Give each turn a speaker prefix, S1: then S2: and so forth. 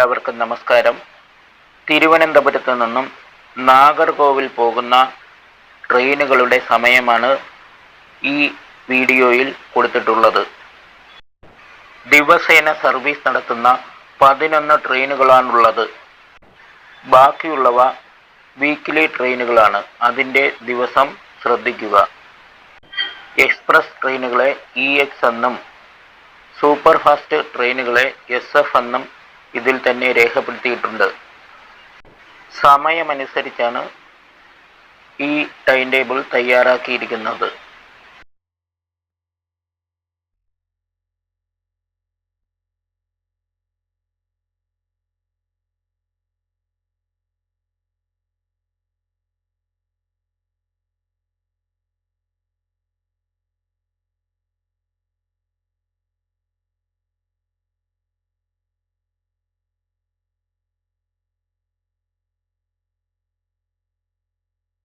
S1: എല്ലാവർക്കും നമസ്കാരം. തിരുവനന്തപുരത്ത് നിന്നും നാഗർകോവിൽ പോകുന്ന ട്രെയിനുകളുടെ സമയമാണ് ഈ വീഡിയോയിൽ കൊടുത്തിട്ടുള്ളത്. ദിവസേന സർവീസ് നടത്തുന്ന പതിനൊന്ന് ട്രെയിനുകളാണുള്ളത്. ബാക്കിയുള്ളവ വീക്കിലി ട്രെയിനുകളാണ്. അതിന്റെ ദിവസം ശ്രദ്ധിക്കുക. എക്സ്പ്രസ് ട്രെയിനുകളെ ഇ എക്സ് എന്നും സൂപ്പർ ഫാസ്റ്റ് ട്രെയിനുകളെ എസ് എഫ് എന്നും ഇതിൽ തന്നെ രേഖപ്പെടുത്തിയിട്ടുണ്ട്. സമയമനുസരിച്ചാണ് ഈ ടൈം ടേബിൾ തയ്യാറാക്കിയിരിക്കുന്നത്.